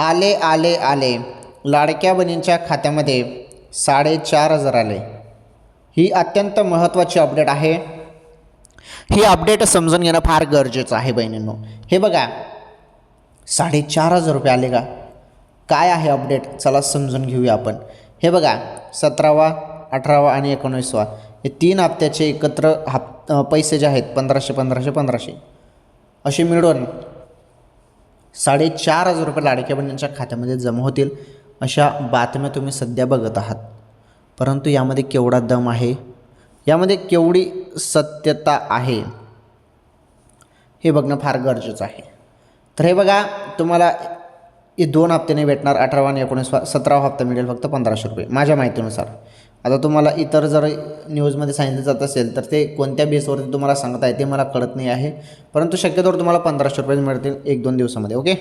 आले आले आले. लाडक्या बहिणींच्या खात्यामध्ये साडेचार हजार आले. ही अत्यंत महत्त्वाची अपडेट आहे. ही अपडेट समजून घेणं फार गरजेचं आहे बहिणींनो. हे बघा साडेचार हजार रुपये आले का? काय आहे अपडेट? चला समजून घेऊया आपण. हे बघा सतरावा अठरावा आणि एकोणीसवा हे तीन हप्त्याचे एकत्र हप पैसे जे आहेत पंधराशे पंधराशे पंधराशे. असे मिळून साडेचार हजार रुपये लाडक्या बहिणींच्या खात्यामध्ये जमा होतील. अशा बातम्या तुम्ही सध्या बघत आहात. परंतु यामध्ये केवढा दम आहे? यामध्ये केवढी सत्यता आहे? हे बघणं फार गरजेचं आहे. तर हे बघा तुम्हाला हे दोन हप्त्याने भेटणार अठरावा आणि एकोणीसवा सतरावा हप्ता मिळेल फक्त पंधराशे रुपये. माझ्या माहितीनुसार. आता तुम्हाला इतर जर न्यूजमध्ये सांगितलं जात असेल तर ते कोणत्या बेसवरती तुम्हाला सांगत आहे ते मला कळत नाही आहे. परंतु शक्यतोवर तुम्हाला पंधराशे रुपये मिळतील एक दोन दिवसामध्ये ओके?